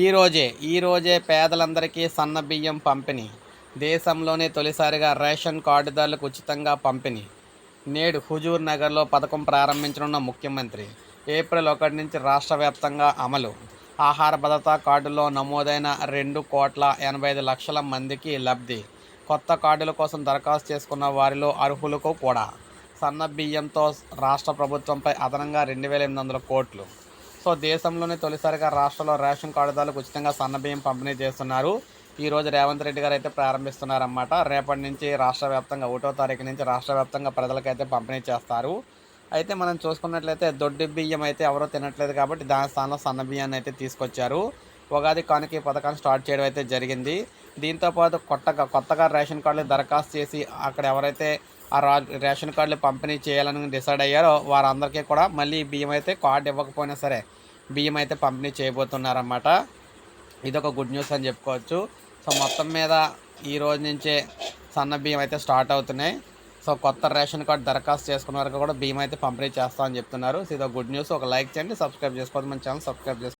ఈరోజే ఈరోజే పేదలందరికీ సన్న బియ్యం పంపిణీ. దేశంలోనే తొలిసారిగా రేషన్ కార్డుదారులకు ఉచితంగా పంపిణీ. నేడు హుజూర్ నగర్లో పథకం ప్రారంభించనున్న ముఖ్యమంత్రి. ఏప్రిల్ ఒకటి నుంచి రాష్ట్ర వ్యాప్తంగా అమలు. ఆహార భద్రతా కార్డులో నమోదైన రెండు కోట్ల ఎనభై ఐదు లక్షల మందికి లబ్ధి. కొత్త కార్డుల కోసం దరఖాస్తు చేసుకున్న వారిలో అర్హులకు కూడా. సన్న బియ్యంతో రాష్ట్ర ప్రభుత్వంపై అదనంగా రెండు వేల ఎనిమిది వందల కోట్లు. సో దేశంలోనే తొలిసారిగా రాష్ట్రంలో రేషన్ కార్డుదారులకు ఉచితంగా సన్న బియ్యం పంపిణీ చేస్తున్నారు. ఈ రోజు రేవంత్ రెడ్డి గారు అయితే ప్రారంభిస్తున్నారన్నమాట. రేపటి నుంచి రాష్ట్ర వ్యాప్తంగా ఒకటో తారీఖు నుంచి రాష్ట్ర వ్యాప్తంగా ప్రజలకైతే పంపిణీ చేస్తారు. అయితే మనం చూసుకున్నట్లయితే దొడ్డి బియ్యం అయితే ఎవరో తినట్లేదు కాబట్టి దాని స్థానంలో సన్న బియ్యాన్ని అయితే తీసుకొచ్చారు. ఉగాది కానుక ఈ పథకాన్ని స్టార్ట్ చేయడం అయితే జరిగింది. దీంతోపాటు కొత్తగా కొత్తగా రేషన్ కార్డులు దరఖాస్తు చేసి అక్కడ ఎవరైతే ఆ రా రేషన్ కార్డులు పంపిణీ చేయాలని డిసైడ్ అయ్యారో వారందరికీ కూడా మళ్ళీ బియ్యం అయితే కార్డు ఇవ్వకపోయినా సరే బియ్యం అయితే పంపిణీ చేయబోతున్నారన్నమాట. ఇది ఒక గుడ్ న్యూస్ అని చెప్పుకోవచ్చు. సో మొత్తం మీద ఈ రోజు నుంచే సన్న బియ్యం అయితే స్టార్ట్ అవుతున్నాయి. సో కొత్త రేషన్ కార్డు దరఖాస్తు చేసుకున్న వరకు కూడా బియ్యం అయితే పంపిణీ చేస్తామని చెప్తున్నారు. సో ఇది ఒక గుడ్ న్యూస్. ఒక లైక్ చేయండి సబ్స్క్రైబ్ చేసుకోవద్దు మన ఛానల్ సబ్స్క్రైబ్ చేసుకోండి.